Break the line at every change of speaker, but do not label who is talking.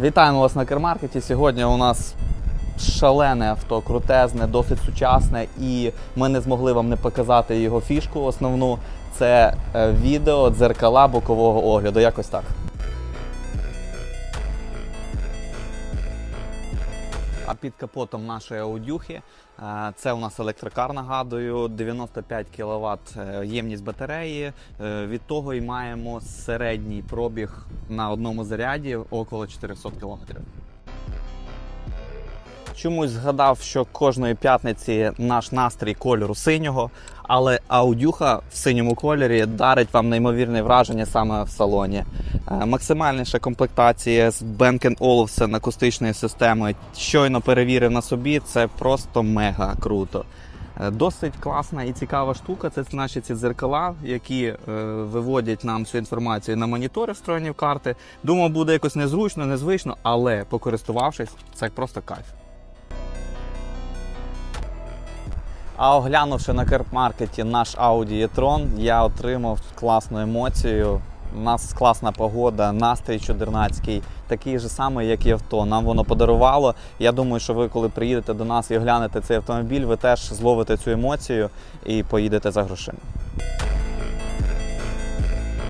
Вітаємо вас на кермаркеті. Сьогодні у нас шалене авто, крутезне, досить сучасне, і ми не змогли вам не показати його фішку основну. Це е, відео дзеркала бокового огляду. Якось так. А під капотом нашої аудюхи е, це у нас електрокар, нагадую, 95 кВт ємність батареї. Е, Від того і маємо середній пробіг на одному заряді около 400 км. Чомусь згадав, що кожної п'ятниці наш настрій кольору синього, але аудюха в синьому кольорі дарить вам неймовірне враження саме в салоні. Е, Максимальніша комплектація з Bang Olufsen акустичною системою. Щойно перевірив на собі, це просто мега круто. Е, Досить класна і цікава штука. Це наші ці дзеркала, які е, виводять нам всю інформацію на монітори, встроєні в карти. Думав, буде якось незручно, незвично, але покористувавшись, це просто кайф. А оглянувши на керп-маркеті наш Audi e-tron, я отримав класну емоцію. У нас класна погода, настрій чудернацький, такий же самий, як і авто. Нам воно подарувало. Я думаю, що ви, коли приїдете до нас і оглянете цей автомобіль, ви теж зловите цю емоцію і поїдете за грошима.